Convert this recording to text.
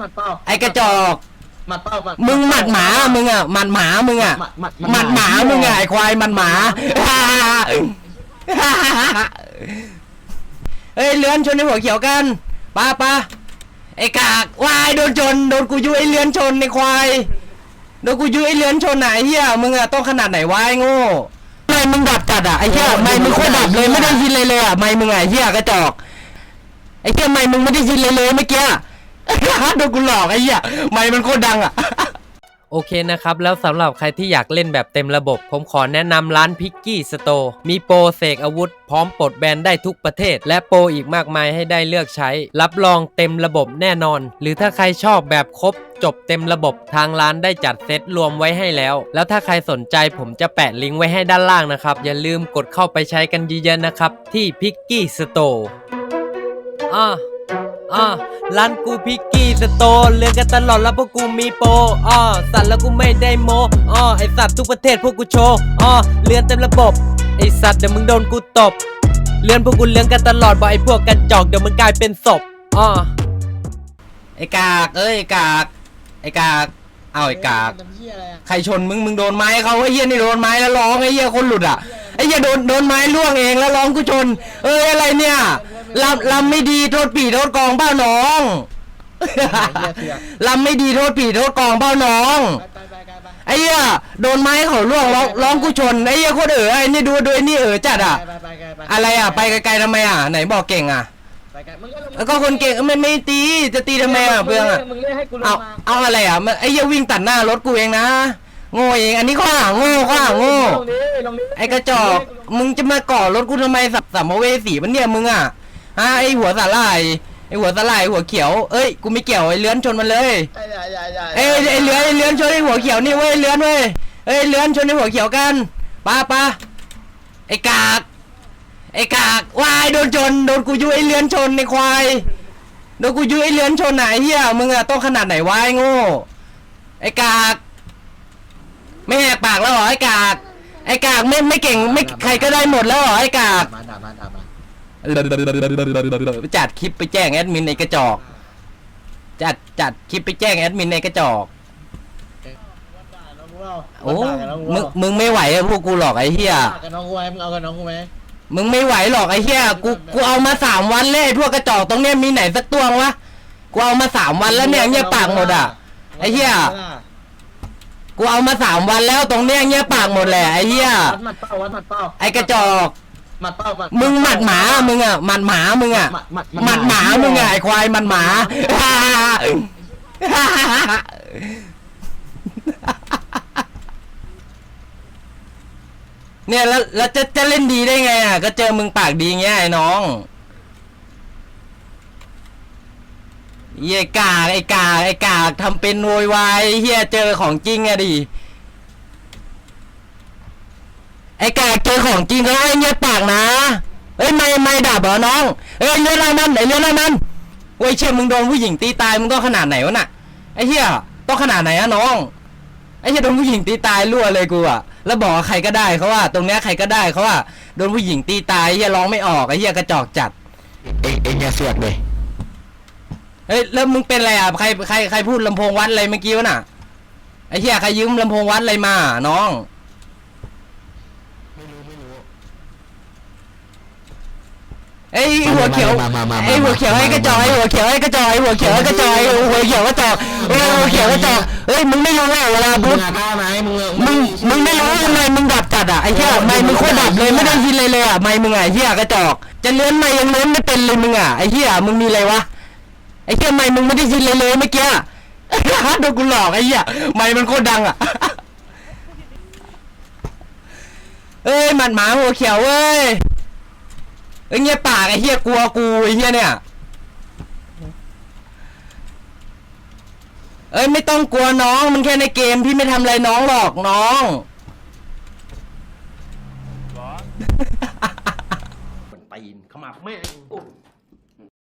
หมัดเป้าไอ้กระจอก หมัดเป้าหมัดมึงหมัดหมามึงอะหมัดหมามึงอะหมัดหมัดหมัดหมามึงอะไอ้ควายหมัดหมาเฮ้ยเลื้อนชนในหัวเขียวกันป้าป้าไอ้กากวายโดนชนโดนกูยุ้ยไอ้เลื้อนชนในควายโดนกูยุ้ยไอ้เลื้อนชนไหนเฮียมึงอะต้องขนาดไหนวะไอ้โง่ไม่มึงดับจัดอะไอ้เฮียไม่มึงโคตรดับเลยไม่ได้ยินเลยเลยอะไม่มึงอะไอ้เฮียกระจอกไอ้เฮียไม่มึงไม่ได้ยินเลยเลยเมื่อกี้ โดนกูหลอกไอ้เหี้ยไม่มันโคตรดังอะ โอเคนะครับ แล้วสำหรับใครที่อยากเล่นแบบเต็มระบบ ผมขอแนะนำร้านพิกกี้สโตร์มีโปรเสกอาวุธ พร้อมปลดแบนได้ทุกประเทศ และโปรอีกมากมายให้ได้เลือกใช้ รับรองเต็มระบบแน่นอน หรือถ้าใครชอบแบบครบ จบเต็มระบบทางร้านได้จัดเซตรวมไว้ให้แล้ว แล้วถ้าใครสนใจผมจะแปะลิงก์ไว้ให้ด้านล่างนะครับ อย่าลืมกดเข้าไปใช้กันเยอะๆนะครับ ที่พิกกี้สโตร์อ่า อ่าร้านกูพิกกี้สโตร์เลือกกันตลอดแล้วพวกกูมีโปรอ่าสัตว์แล้วกูไม่ได้โมอ่าไอสัตว์ทุกประเทศพวกกูโชว์อ่าเลือนเต็มระบบ ไอสัตว์เดี๋ยวมึงโดนกูตบ เลือนพวกกูเลือนกันตลอดบอกไอพวกกันจอกเดี๋ยวมึงกลายเป็นศพอ่าไอ้กากเอ้ยไอ้กาก ไอ้กาก เอาไอ้กากทำเหี้ยอะไรอะใครชนมึงมึงโดนไม้เขาไอ้เหี้ยนี่โดนไม้แล้วร้องไอ้เหี้ยคนหลุดอะไอ้เหี้ยโดนโดนไม้ล่วงเองแล้วร้องกูชน เอ้ยอะไรเนี่ย ลำลำไม่ดีโทษปีโทษกองเป้าน้องลำไม่ดีโทษปีโทษกองเป้าน้องไปไปไปไปไอ้เหี้ยโดนไม้เขาล่วงร้องร้องกูชนไอ้เหี้ยโคตรเอ๋อไอ้นี่ดูดูไอ้นี่เอ๋อจัดอะไปไปไปไปอะไรอะไปไกลๆทำไมอะไหนบอกเก่งอะไปไกลมึงก็ลงมาแล้วก็คนเก่งไม่ไม่ตีจะตีทำไมอะเพื่อนอะมึงเรียกให้กูลงเอามาเอาอะไรอะมันไอ้เหี้ยวิ่งตัดหน้ารถกูเองนะโง่เองอันนี้ข้อหาโง่ข้อหาโง่ลงนี้ลงนี้ไอ้กระจอกมึงจะมาก่อรถกูทำไมสับสัมภเวสีมันเนี่ยมึงอะ ฮะไอ้หัวสาลายไอ้หัวสาลายหัวเขียวเอ้ยกูไม่เกี่ยวไอ้เลื้อนชนมันเลยไอ้ใหญ่ใหญ่ใหญ่เอ้ยไอ้เลื้อนไอ้เลื้อนชนไอ้หัวเขียวนี่เว้ยเลื้อนเว้ยเอ้ยเลื้อนชนไอ้หัวเขียวกันป้าป้าไอ้กากไอ้กากวายโดนชนโดนกูยุ้ยไอ้เลื้อนชนในควายโดนกูยุ้ยไอ้เลื้อนชนไหนเฮียมึงอะต้องขนาดไหนวะไอ้โง่ไอ้กากไม่แหกปากแล้วเหรอไอ้กากไอ้กากไม่ไม่เก่งไม่ใครก็ได้หมดแล้วเหรอไอ้กาก มาด่ามาด่ามาจัดคลิปไปแจ้งแอดมินในกระจอกจัดจัดคลิปไปแจ้งแอดมินในกระจอกด่าน้องกูเอาโอ้ด่ากับน้องกูมึงเอามึงไม่ไหวอะพวกกูหรอกไอ้เหี้ยด่ากับน้องกูไหมมึงเอากับน้องกูไหมมึงไม่ไหวหรอกไอ้เหี้ยกูกูเอามาสามวันเลยไอ้พวกกระจอกตรงเนี้ยมีไหนสักตัววะกูเอามาสามวันแล้วเนี่ยเงียบปากหมดอะไอ้เหี้ยกูเอามาสามวันแล้วตรงเนี้ยเงียบปากหมดแหละไอ้เหี้ยวัดหมัดเป้าวัดหมัดเป้าไอ้กระจอก หมัดเป้าหมัดมึงหมัดหมามึงอะหมัดหมามึงอะหมัดหมัดหมัดหมามึงอะไอ้ควายหมัดหมาเนี่ยแล้วแล้วจะจะเล่นดีได้ไงอะก็เจอมึงปากดีเงี้ยไอ้น้องเหี้ยกากไอ้กากไอ้กากทำเป็นโวยวายเฮียเจอของจริงอะดิ ไอ้กากเจอของจริงก็ไอ้เงี้ยปากนะ เอ้ยไม่ไม่ดับเหรอน้อง เอ้ยเรื่องอะไรมันไอ้เรื่องอะไรมันเว้ยเชื่อมึงโดนผู้หญิงตีตายมึงต้องขนาดไหนวะน่ะ ไอ้เฮียต้องขนาดไหนอะน้อง ไอ้เหี้ยโดนผู้หญิงตีตายรั่วเลยกูอะแล้วบอกว่าใครก็ได้เขาว่าตรงเนี้ยใครก็ได้เขาว่าโดนผู้หญิงตีตายไอ้เหี้ยร้องไม่ออกไอ้เหี้ยกระจอกจัด เอ็งเอ็งอย่าสวดเลยเฮ้ยแล้วมึงเป็นอะไรอะใครใครใครพูดลำโพงวัดอะไรเมื่อกี้วะน่ะไอ้เหี้ยใครยืมลำโพงวัดอะไรมาน้อง ไอ้หัวเขียวไอ้หัวเขียวไอ้กระจอกไอ้หัวเขียวไอ้กระจอกไอ้หัวเขียวไอ้กระจอกไอ้หัวเขียวกระจอกไอ้หัวเขียวกระจอกเฮ้ยมึงไม่รู้ว่าเวลามึพูงดอะกล้าไหมมึงมึงมึงไม่รู้ทำไมมึงดับจัดอะไอ้เหี้ยไม่มึงโคตรดับเลยไม่ได้ยินเลยเลยอะไม่มึงอะไอ้เหี้ยกระจอกจะเลื้อนไม่ยังเลื้อนไม่เป็นเลยมึงอะไอ้เหี้ยมึงมีอะไรวะไอ้เหี้ยไม่มึงไม่ได้ยินเลยเลยเมื่อกี้อะโดนกูหลอกไอ้เหี้ยไม่มันโคตรดังอะเอ้ยหมัดหมาหัวเขียวเว้ย เอ้ยเงียบปากไอ้เฮียกลัวกูไอ้เหี้ยเนี่ย เอ้ยไม่ต้องกลัวน้องมันแค่ในเกมพี่ไม่ทำอะไรน้องหรอกน้องตีนเข้ามาแม่ง